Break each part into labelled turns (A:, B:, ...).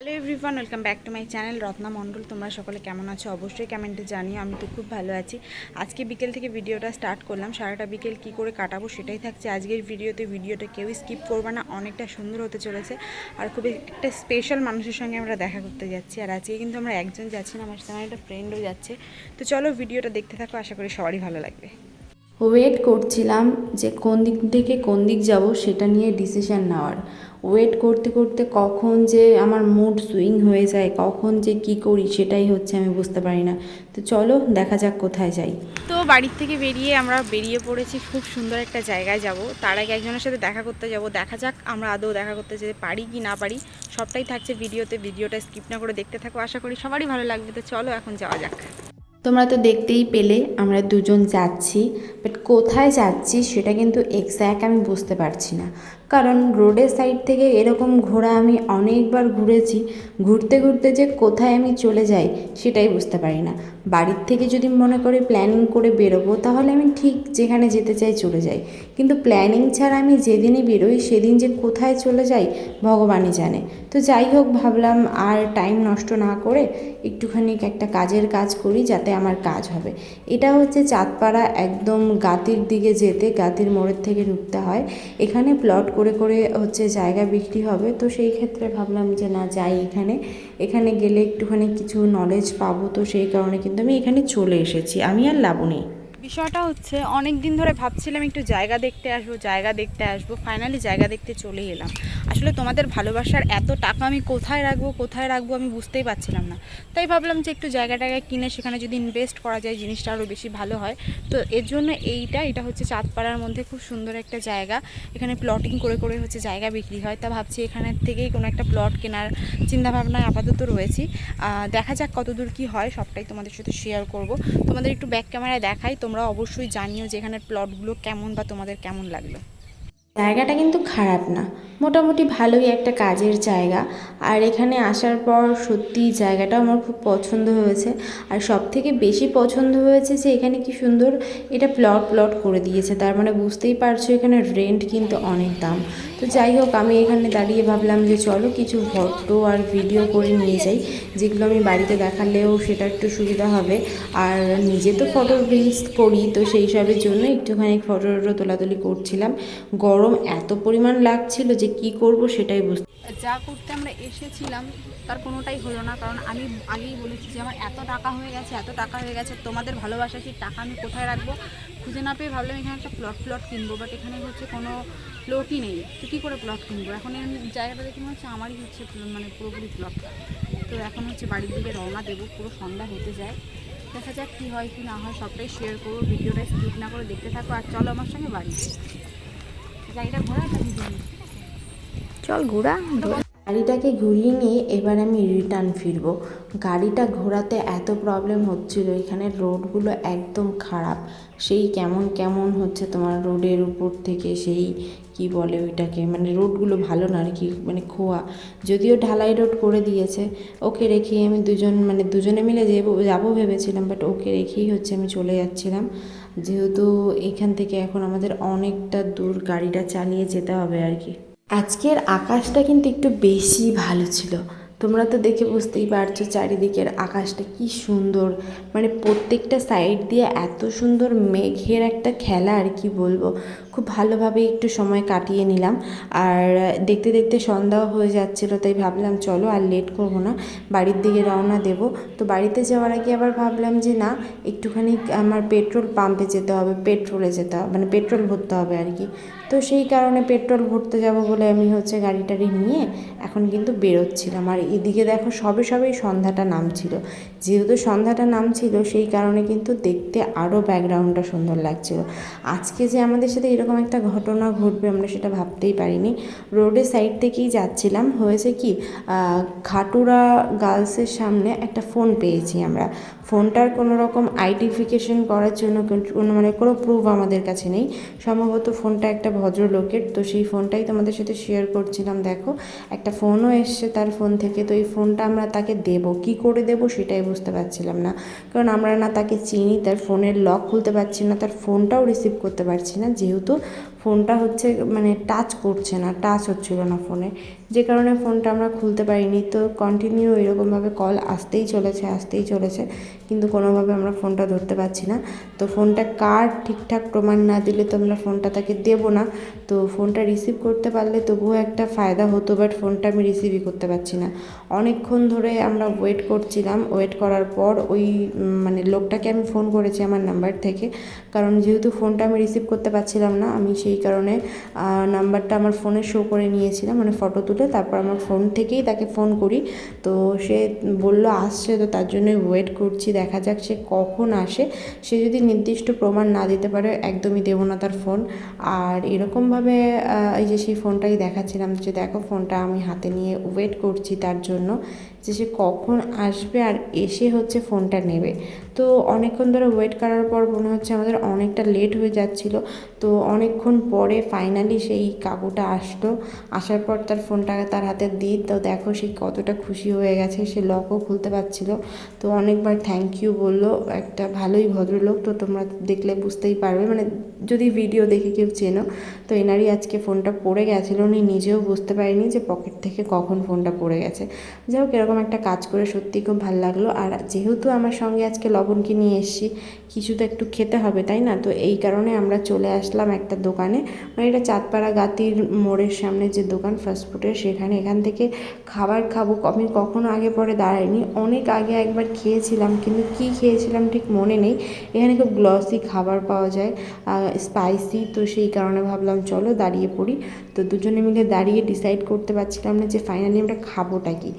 A: Hello everyone welcome back to my channel Ratna Mondal তোমরা সকলে কেমন আছো? অবশ্যই কমেন্টে জানিও, আমি তো খুব ভালো আছি। আজকে বিকেল থেকে ভিডিওটা স্টার্ট করলাম। সারাটা বিকেল কি করে কাটাবো সেটাই থাকছে আজকের ভিডিওতে। ভিডিওটা কেউই স্কিপ করবে না, অনেকটা সুন্দর হতে চলেছে। আর খুব একটা স্পেশাল মানুষের সঙ্গে আমরা দেখা করতে যাচ্ছি। আর আজকে কিন্তু আমরা একজন যাচ্ছি না, আমার আমার একটা ফ্রেন্ডও যাচ্ছে। তো চলো ভিডিওটা দেখতে থাকো, আশা করি সবারই ভালো লাগবে।
B: ওয়েট করছিলাম যে কোন দিক থেকে কোন দিক যাব, সেটা নিয়ে ডিসিশন নেওয়ার। ওয়েট করতে করতে কখন যে আমার মুড সুইং হয়ে যায়, কখন যে কি করি সেটাই হচ্ছে আমি বুঝতে পারি না। তো চলো দেখা যাক কোথায় যাই।
A: তো বাড়ির থেকে বেরিয়ে আমরা বেরিয়ে পড়েছি খুব সুন্দর একটা জায়গায় যাব। তার আগে একজনের সাথে দেখা করতে যাব। দেখা যাক আমরা আদৌ দেখা করতে যেতে পারি কি না পারি। সবটাই থাকছে ভিডিওতে। ভিডিওটা স্কিপ না করে দেখতে থাকো। আশা করি সবারই ভালো লাগবে। তো চলো এখন যাওয়া যাক।
B: তোমরা তো দেখতেই পেলে, আমরা দুজন যাচ্ছি বাট কোথায় যাচ্ছি সেটা কিন্তু এক্স্যাক্ট আমি বুঝতে পারছি না। কারণ রোডের সাইড থেকে এরকম ঘোরা আমি অনেকবার ঘুরেছি, ঘুরতে ঘুরতে যে কোথায় আমি চলে যাই সেটাই বুঝতে পারি না। বাড়ির থেকে যদি মনে করে প্ল্যানিং করে বেরোবো, তাহলে আমি ঠিক যেখানে যেতে চাই চলে যাই। কিন্তু প্ল্যানিং ছাড়া আমি যেদিনই বেরোই, সেদিন যে কোথায় চলে যাই, ভগবানই জানে। তো যাই হোক, ভাবলাম আর টাইম নষ্ট না করে একটুখানি একটা কাজের কাজ করি, যাতে আমার কাজ হবে। এটা হচ্ছে চাঁদপাড়া একদম গাতির দিকে যেতে, গাতির মোড়ের থেকে ঢুকতে হয়। এখানে প্লট করে করে হচ্ছে জায়গা বিক্রি হবে। তো সেই ক্ষেত্রে ভাবলাম যে না, যাই এখানে। এখানে গেলে একটুখানি কিছু নলেজ পাবো। তো সেই কারণে কিন্তু আমি এখানে চলে এসেছি। আমি আর লাবণী।
A: বিষয়টা হচ্ছে অনেক দিন ধরে ভাবছিলাম একটু জায়গা দেখতে আসব, জায়গা দেখতে আসব ফাইনালি জায়গা দেখতে চলে এলাম। আসলে তোমাদের ভালোবাসার এত টাকা আমি কোথায় রাখব কোথায় রাখব আমি বুঝতেই পারছিলাম না। তাই ভাবলাম যে একটু জায়গা টায়গা কিনে সেখানে যদি ইনভেস্ট করা যায়, জিনিসটা আরও বেশি ভালো হয়। তো এর জন্য এইটা, এটা হচ্ছে চাঁদপাড়ার মধ্যে খুব সুন্দর একটা জায়গা। এখানে প্লটিং করে করে হচ্ছে জায়গা বিক্রি হয়। তা ভাবছি এখানের থেকেই কোনো একটা প্লট কেনার চিন্তাভাবনায় আপাতত রয়েছি। দেখা যাক কতদূর কি হয়, সবটাই তোমাদের সাথে শেয়ার করব। তোমাদের একটু ব্যাক ক্যামেরায় দেখাই তোমরা অবশ্যই জানিও যে এখানের প্লটগুলো কেমন বা তোমাদের কেমন লাগল।
B: জায়গাটা কিন্তু খারাপ না। মোটামুটি ভালোই একটা কাজের জায়গা। আর এখানে আসার পর সত্যি জায়গাটা আমার খুব পছন্দ হয়েছে। আর সব থেকে বেশি পছন্দ হয়েছে যে এখানে কি সুন্দর এটা প্লট প্লট করে দিয়েছে। তার মানে বুঝতেই পারছ এখানে রেন্ট কিন্তু অনেক দাম। তো যাই হোক, আমি এখানে দাঁড়িয়ে ভাবলাম যে চলো কিছু ফটো আর ভিডিও করে নিয়ে যাই। যেগুলো আমি বাড়িতে দেখালেও সেটা একটু সুবিধা হবে। আর নিজে তো ফটো রিলস করি, তো সেই সবের জন্য একটুখানি ফটো তোলাতুলি করছিলাম। গরম এত পরিমাণ লাগছিল যে কি করব সেটাই বুঝতে
A: যা করতে আমরা এসেছিলাম, তার কোনোটাই হলো না। কারণ আমি আগেই বলেছি যে আমার এত টাকা হয়ে গেছে, এত টাকা হয়ে গেছে, তোমাদের ভালোবাসা, সেই টাকা আমি কোথায় রাখব? খুঁজে না পেয়ে ভাবলাম এখানে একটা প্লট প্লট কিনবো বাট এখানে হচ্ছে কোনো প্লটই নেই। তো কী করে প্লট কিনবো? এখন এই জায়গাটা দেখে মনে হচ্ছে আমারই হচ্ছে মানে পুরোপুরি প্লটটা তো এখন হচ্ছে বাড়ির দিকে রওনা দেবো, পুরো সন্ধ্যা হতে যায়। দেখা যাক কী হয়, কি না হয়, সবটাই শেয়ার করব, ভিডিওটা স্কিপ না করে দেখতে থাকো, আর চলো আমার সঙ্গে বাড়ি। গাড়িটা ঘোরা
B: চল ঘোরা গাড়িটাকে ঘুরিয়ে নিয়ে এবার আমি রিটার্ন ফিরবো। গাড়িটা ঘোরাতে এত প্রবলেম হচ্ছিল, এখানে রোডগুলো একদম খারাপ। সেই কেমন কেমন হচ্ছে তোমার রোডের উপর থেকে, সেই কি বলে ওইটাকে? মানে রোডগুলো ভালো না, আর কি মানে খোয়া। যদিও ঢালাই রোড করে দিয়েছে, ওকে রেখেই আমি দুজন মানে দুজনে মিলে যাব ভেবেছিলাম বাট ওকে রেখেই হচ্ছে আমি চলে যাচ্ছিলাম। যেহেতু এখান থেকে এখন আমাদের অনেকটা দূর গাড়িটা চালিয়ে যেতে হবে আর কি। আজকের আকাশটা কিন্তু একটু বেশি ভালো ছিল। তোমরা তো দেখে বুঝতেই পারছ চারিদিকের আকাশটা কি সুন্দর। মানে প্রত্যেকটা সাইড দিয়ে এত সুন্দর মেঘের একটা খেলা আর কি বলব। খুব ভালোভাবে একটু সময় কাটিয়ে নিলাম। আর দেখতে দেখতে সন্ধ্যাও হয়ে যাচ্ছিল, তাই ভাবলাম চলো আর লেট করব না, বাড়ির দিকে রওনা দেব। তো বাড়িতে যাওয়ার আগে আবার ভাবলাম যে না, একটুখানি আমার পেট্রোল পাম্পে যেতে হবে পেট্রোলে যেতে হবে মানে পেট্রোল ভরতে হবে আর কি। তো সেই কারণে পেট্রোল ভরতে যাব বলে আমি হচ্ছে গাড়ি টাড়ি নিয়ে এখন কিন্তু বেরোচ্ছিলাম। আর এদিকে দেখো সবে সবেই সন্ধ্যাটা নামছিল। যেহেতু সন্ধ্যাটা নামছিল, সেই কারণে কিন্তু দেখতে আরও ব্যাকগ্রাউন্ডটা সুন্দর লাগছিল। আজকে যে আমাদের সাথে এরকম একটা ঘটনা ঘটবে আমরা সেটা ভাবতেই পারিনি। রোডের সাইড থেকেই যাচ্ছিলাম। হয়েছে কি খাটুরা গার্লসের সামনে একটা ফোন পেয়েছি আমরা। ফোনটার কোনো রকম আইডেন্টিফিকেশন করার জন্য কোনো মানে কোনো প্রুফ আমাদের কাছে নেই। সম্ভবত ফোনটা একটা ভদ্রলোকের, তো সেই ফোনটাই তোমাদের সাথে শেয়ার করছিলাম, দেখো। একটা ফোনও এসছে তার ফোন থেকে, তো এই ফোনটা আমরা তাকে দেব। কি করে দেব সেটাই বুঝতে পারছিলাম না। কারণ আমরা না তাকে চিনি, তার ফোনের লক খুলতে পারছি না, তার ফোনটাও রিসিভ করতে পারছি না, যেহেতু ফোনটা হচ্ছে মানে টাচ করছে না টাচ হচ্ছিল না ফোনে। যে কারণে ফোনটা আমরা খুলতে পারিনি। তো কন্টিনিউ এরকমভাবে কল আসতেই চলেছে আসতেই চলেছে। কিন্তু কোনোভাবে আমরা ফোনটা ধরতে পারছি না। তো ফোনটা কার ঠিকঠাক প্রমাণ না দিলে তো আমরা ফোনটা তাকে দেবো না। তো ফোনটা রিসিভ করতে পারলে তবুও একটা ফায়দা হতো বাট ফোনটা আমি রিসিভই করতে পারছি না। অনেকক্ষণ ধরে আমরা ওয়েট করছিলাম। ওয়েট করার পর ওই মানে লোকটাকে আমি ফোন করেছি আমার নাম্বার থেকে। কারণ যেহেতু ফোনটা আমি রিসিভ করতে পারছিলাম না, আমি সেই কারণে আহ, নাম্বারটা আমার ফোনে শো করে নিয়েছিলাম মানে ফটো তুলে তারপর আমার ফোন থেকেই তাকে ফোন করি। তো সে বলল আসছে। তো তার জন্য ওয়েট করছি দেখা যাক সে কখন আসে। সে যদি নির্দিষ্ট প্রমাণ না দিতে পারে একদমই দেবো না তার ফোন আর এরকমভাবে এই যে সেই ফোনটাই দেখাচ্ছিলাম যে দেখো ফোনটা আমি হাতে নিয়ে ওয়েট করছি তার জন্য। যে সে কখন আসবে আর এসে হচ্ছে ফোনটা নেবে। তো অনেকক্ষণ ধরে ওয়েট করার পর মনে হচ্ছে আমাদের অনেকটা লেট হয়ে যাচ্ছিল। তো অনেকক্ষণ পরে ফাইনালি সেই কাকুটা আসলো। আসার পর তার ফোনটা তার হাতে দিই তো দেখো সে কতটা খুশি হয়ে গেছে, সে লকও খুলতে পারছিল। তো অনেকবার থ্যাংক ইউ বলল। একটা ভালোই ভদ্রলোক। তো তোমরা দেখলে বুঝতেই পারবে। মানে যদি ভিডিও দেখে কেউ চেনো, তো এনারই আজকে ফোনটা পড়ে গেছিল। উনি নিজেও বুঝতে পারেনি যে পকেট থেকে কখন ফোনটা পড়ে গেছে। যাই হোক, এরকম একটা কাজ করে সত্যি খুব ভালো লাগল। আর যেহেতু আমার সঙ্গে আজকে লবণকে নিয়ে এসেছি, কিছু তো একটু খেতে হবে, তাই না? তো এই কারণে আমরা চলে আসলাম একটা দোকানে। মানে এটা চাঁদপাড়া গাতির মোড়ের সামনে যে দোকান ফাস্টফুডের সেখানে এখান থেকে খাবার খাব। আমি কখনো আগে পরে দাঁড়াইনি। অনেক আগে একবার খেয়েছিলাম, কিন্তু কি খেয়েছিলাম ঠিক মনে নেই। এখানে খুব গ্লসি খাবার পাওয়া যায় স্পাইসি তো সেই কারণে ভাবলাম চলো দাঁড়িয়ে পড়ি। তো দুজনে মিলে দাঁড়িয়ে ডিসাইড করতে পারছিলাম না যে ফাইনালি আমরা খাবোটা কি।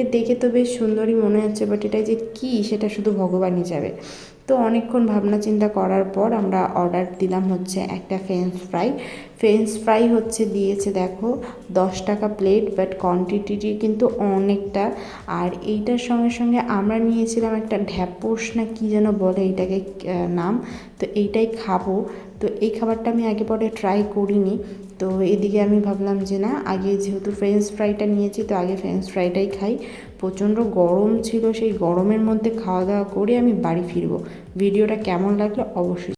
B: এইটাকে দেখে তো বেশ সুন্দরই মনে হচ্ছে বাট এটা যে কী, সেটা শুধু ভগবানই যাবে তো অনেকক্ষণ ভাবনা চিন্তা করার পর আমরা অর্ডার দিলাম হচ্ছে একটা ফ্রেঞ্চ ফ্রাই ফ্রেঞ্চ ফ্রাই হচ্ছে দিয়েছে দেখো দশ টাকা প্লেট বাট কোয়ান্টিটি কিন্তু অনেকটা। আর এইটার সঙ্গে সঙ্গে আমরা নিয়েছিলাম একটা ঢ্যাপোস না কী যেন বলে এইটাকে নাম। তো এইটাই খাব। তো এই খাবারটা আমি আগে পরে ট্রাই করিনি। তো এদিকে আমি ভাবলাম যে না, আগে যেহেতু ফ্রেঞ্চ ফ্রাইটা নিয়েছি, তো আগে ফ্রেঞ্চ ফ্রাইটাই খাই। প্রচণ্ড গরম ছিল, সেই গরমের মধ্যে খাওয়া দাওয়া করে আমি বাড়ি ফিরবো। ভিডিওটা কেমন লাগল অবশ্যই